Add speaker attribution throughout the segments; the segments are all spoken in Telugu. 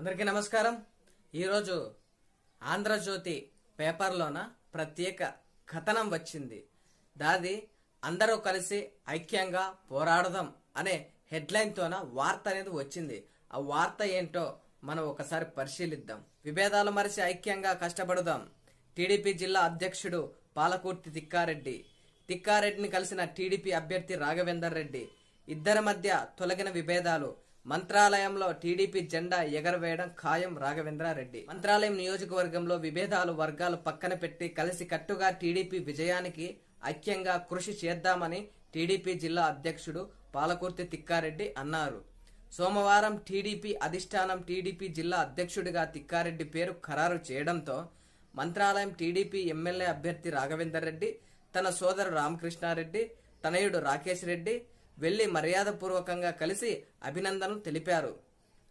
Speaker 1: అందరికీ నమస్కారం. ఈరోజు ఆంధ్రజ్యోతి పేపర్లోన ప్రత్యేక కథనం వచ్చింది. దాది అందరూ కలిసి ఐక్యంగా పోరాడదాం అనే హెడ్లైన్తోన వార్త అనేది వచ్చింది. ఆ వార్త ఏంటో మనం ఒకసారి పరిశీలిద్దాం. విభేదాలు మరిచి ఐక్యంగా కష్టపడుదాం. టీడీపీ జిల్లా అధ్యక్షుడు పాలకుర్తి తిక్కారెడ్డి తిక్కారెడ్డిని కలిసిన టీడీపీ అభ్యర్థి రాఘవేందర్ రెడ్డి ఇద్దరి మధ్య తొలగిన విభేదాలు మంత్రాలయంలో టీడీపీ జెండా ఎగరవేయడం ఖాయం రాఘవేంద్రారెడ్డి. మంత్రాలయం నియోజకవర్గంలో విభేదాలు వర్గాలు పక్కన పెట్టి కలిసి కట్టుగా టీడీపీ విజయానికి ఐక్యంగా కృషి చేద్దామని టీడీపీ జిల్లా అధ్యక్షుడు పాలకుర్తి తిక్కారెడ్డి అన్నారు. సోమవారం టీడీపీ అధిష్టానం టీడీపీ జిల్లా అధ్యక్షుడిగా తిక్కారెడ్డి పేరు ఖరారు చేయడంతో మంత్రాలయం టీడీపీ ఎమ్మెల్యే అభ్యర్థి రాఘవేందర్ రెడ్డి తన సోదరు రామకృష్ణారెడ్డి తనయుడు రాకేష్ రెడ్డి వెళ్ళి మర్యాదపూర్వకంగా కలిసి అభినందనలు తెలిపారు.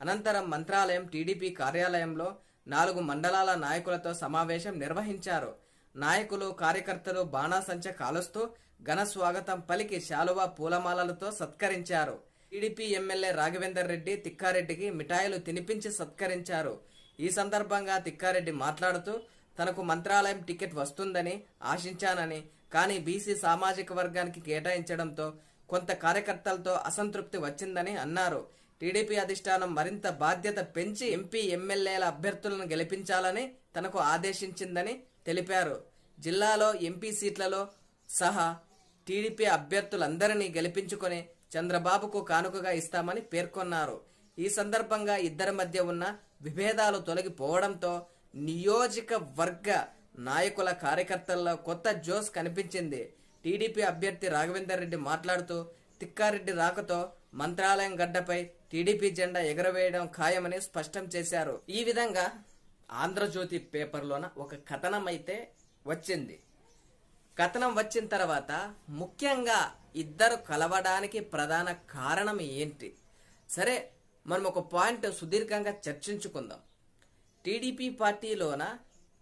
Speaker 1: అనంతరం మంత్రాలయం టీడీపీ కార్యాలయంలో నాలుగు మండలాల నాయకులతో సమావేశం నిర్వహించారు. నాయకులు కార్యకర్తలు బాణాసంచ కాలుస్తూ ఘన స్వాగతం పలికి శాలువా పూలమాలలతో సత్కరించారు. టీడీపీ ఎమ్మెల్యే రాఘవేందర్ రెడ్డి తిక్కారెడ్డికి మిఠాయిలు తినిపించి సత్కరించారు. ఈ సందర్భంగా తిక్కారెడ్డి మాట్లాడుతూ తనకు మంత్రాలయం టికెట్ వస్తుందని ఆశించానని కానీ బీసీ సామాజిక వర్గానికి కేటాయించడంతో కొంత కార్యకర్తలతో అసంతృప్తి వచ్చిందని అన్నారు. టీడీపీ అధిష్టానం మరింత బాధ్యత పెంచి ఎంపీ ఎమ్మెల్యేల అభ్యర్థులను గెలిపించాలని తనకు ఆదేశించిందని తెలిపారు. జిల్లాలో ఎంపీ సీట్లలో సహా టీడీపీ అభ్యర్థులందరినీ గెలిపించుకొని చంద్రబాబుకు కానుకగా ఇస్తామని పేర్కొన్నారు. ఈ సందర్భంగా ఇద్దరి మధ్య ఉన్న విభేదాలు తొలగిపోవడంతో నియోజకవర్గ నాయకుల కార్యకర్తల్లో కొత్త జోస్ కనిపించింది. టీడీపీ అభ్యర్థి రాఘవేందర్ రెడ్డి మాట్లాడుతూ తిక్కారెడ్డి రాకతో మంత్రాలయం గడ్డపై టీడీపీ జెండా ఎగరవేయడం ఖాయమని స్పష్టం చేశారు. ఈ విధంగా ఆంధ్రజ్యోతి పేపర్లోన ఒక కథనం అయితే వచ్చింది. కథనం వచ్చిన తర్వాత ముఖ్యంగా ఇద్దరు కలవడానికి ప్రధాన కారణం ఏంటి? సరే మనం ఒక పాయింట్ సుదీర్ఘంగా చర్చించుకుందాం. టీడీపీ పార్టీలోన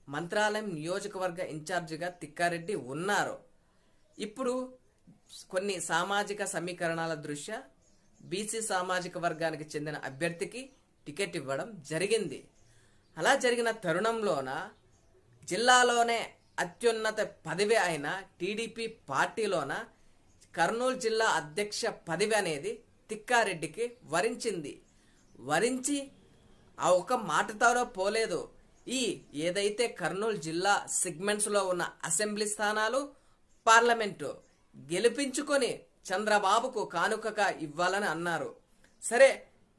Speaker 1: మంత్రాలయం నియోజకవర్గ ఇన్ఛార్జిగా తిక్కారెడ్డి ఉన్నారు. ఇప్పుడు కొన్ని సామాజిక సమీకరణాల దృష్ట్యా బీసీ సామాజిక వర్గానికి చెందిన అభ్యర్థికి టికెట్ ఇవ్వడం జరిగింది. అలా జరిగిన తరుణంలోన జిల్లాలోనే అత్యున్నత పదవి అయిన టీడీపీ పార్టీలోన కర్నూలు జిల్లా అధ్యక్ష పదవి అనేది తిక్కారెడ్డికి వరించింది. వరించి ఆ ఒక్క మాటతోనో పోలేదు. ఈ ఏదైతే కర్నూలు జిల్లా సెగ్మెంట్స్లో ఉన్న అసెంబ్లీ స్థానాలు పార్లమెంటు గెలిపించుకొని చంద్రబాబుకు కానుకగా ఇవ్వాలని అన్నారు. సరే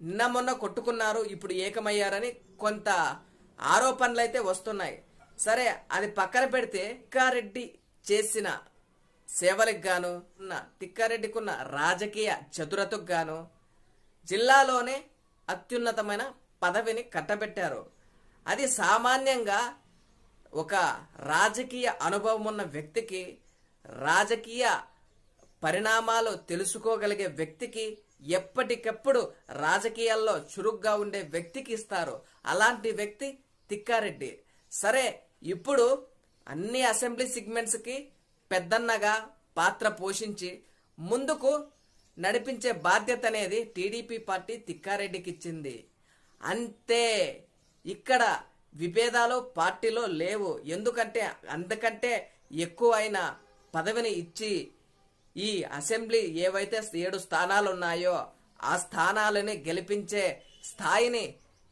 Speaker 1: నిన్న మొన్న కొట్టుకున్నారు ఇప్పుడు ఏకమయ్యారని కొంత ఆరోపణలు అయితే వస్తున్నాయి. సరే అది పక్కన పెడితే తిక్కారెడ్డి చేసిన సేవలకు గాను ఉన్న తిక్కారెడ్డికున్న రాజకీయ చతురతకు గాను జిల్లాలోనే అత్యున్నతమైన పదవిని కట్టబెట్టారు. అది సామాన్యంగా ఒక రాజకీయ అనుభవం ఉన్న వ్యక్తికి రాజకీయ పరిణామాలు తెలుసుకోగలిగే వ్యక్తికి ఎప్పటికప్పుడు రాజకీయాల్లో చురుగ్గా ఉండే వ్యక్తికి ఇస్తారు. అలాంటి వ్యక్తి తిక్కారెడ్డి. సరే ఇప్పుడు అన్ని అసెంబ్లీ సిగ్మెంట్స్కి పెద్దన్నగా పాత్ర పోషించి ముందుకు నడిపించే బాధ్యత అనేది టీడీపీ పార్టీ తిక్కారెడ్డికి ఇచ్చింది అంతే. ఇక్కడ విభేదాలు పార్టీలో లేవు. ఎందుకంటే అంతకంటే ఎక్కువైన పదవిని ఇచ్చి ఈ అసెంబ్లీ ఏవైతే ఏడు స్థానాలు ఉన్నాయో ఆ స్థానాలని గెలిపించే స్థాయిని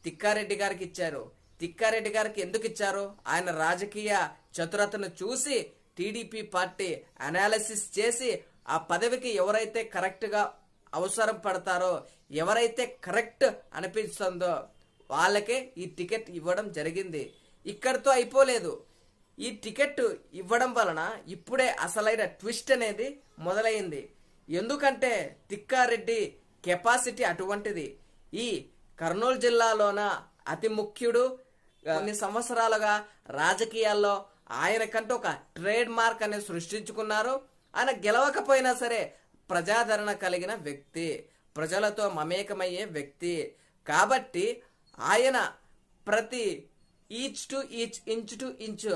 Speaker 1: తిక్కారెడ్డి గారికి ఇచ్చారు. తిక్కారెడ్డి గారికి ఎందుకు ఇచ్చారు? ఆయన రాజకీయ చతురతను చూసి టీడీపీ పార్టీ అనాలిసిస్ చేసి ఆ పదవికి ఎవరైతే కరెక్ట్గా అవసరం పడతారో ఎవరైతే కరెక్ట్ అనిపిస్తుందో వాళ్ళకే ఈ టికెట్ ఇవ్వడం జరిగింది. ఇక్కడితో అయిపోలేదు. ఈ టికెట్ ఇవ్వడం వలన ఇప్పుడే అసలైన ట్విస్ట్ అనేది మొదలైంది. ఎందుకంటే తిక్కారెడ్డి కెపాసిటీ అటువంటిది. ఈ కర్నూలు జిల్లాలోన అతి ముఖ్యుడు కొన్ని సంవత్సరాలుగా రాజకీయాల్లో ఆయనకంటూ ఒక ట్రేడ్ మార్క్ అనేది సృష్టించుకున్నారు. ఆయన గెలవకపోయినా సరే ప్రజాదరణ కలిగిన వ్యక్తి ప్రజలతో మమేకమయ్యే వ్యక్తి. కాబట్టి ఆయన ప్రతి each to each inch to inch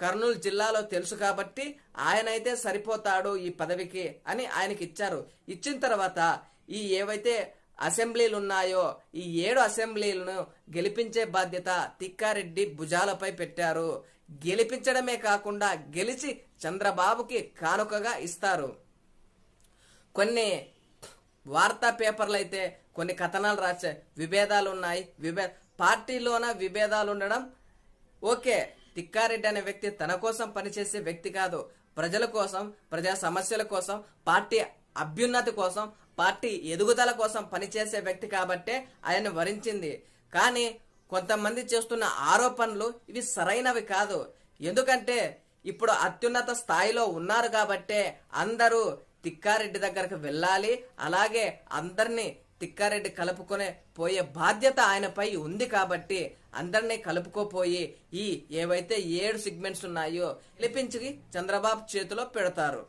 Speaker 1: Kurnool జిల్లాలో తెలుసు కాబట్టి ఆయన అయితే సరిపోతాడు ఈ పదవికి అని ఆయనకి ఇచ్చారు. ఇచ్చిన తర్వాత ఈ ఏవైతే అసెంబ్లీలు ఉన్నాయో ఈ ఏడు అసెంబ్లీలను గెలిపించే బాధ్యత తిక్కారెడ్డి భుజాలపై పెట్టారు. గెలిపించడమే కాకుండా గెలిచి చంద్రబాబుకి కానుకగా ఇస్తారు. కొన్ని వార్తా పేపర్లు అయితే కొన్ని కథనాలు రాసే విభేదాలు ఉన్నాయి. విభే పార్టీలోన విభేదాలు ఉండడం ఓకే. తిక్కారెడ్డి అనే వ్యక్తి తన కోసం పనిచేసే వ్యక్తి కాదు. ప్రజల కోసం ప్రజా సమస్యల కోసం పార్టీ అభ్యున్నతి కోసం పార్టీ ఎదుగుదల కోసం పనిచేసే వ్యక్తి కాబట్టే ఆయన వరించింది. కానీ కొంతమంది చేస్తున్న ఆరోపణలు ఇవి సరైనవి కాదు. ఎందుకంటే ఇప్పుడు అత్యున్నత స్థాయిలో ఉన్నారు కాబట్టే అందరూ తిక్కారెడ్డి దగ్గరకు వెళ్ళాలి. అలాగే అందరినీ తిక్కారెడ్డి కలుపుకొనే పోయే బాధ్యత ఆయనపై ఉంది కాబట్టి అందరినీ కలుపుకోపోయి ఈ ఏవైతే ఏడు సిగ్మెంట్స్ ఉన్నాయో గెలిపించి చంద్రబాబు చేతిలో పెడతారు.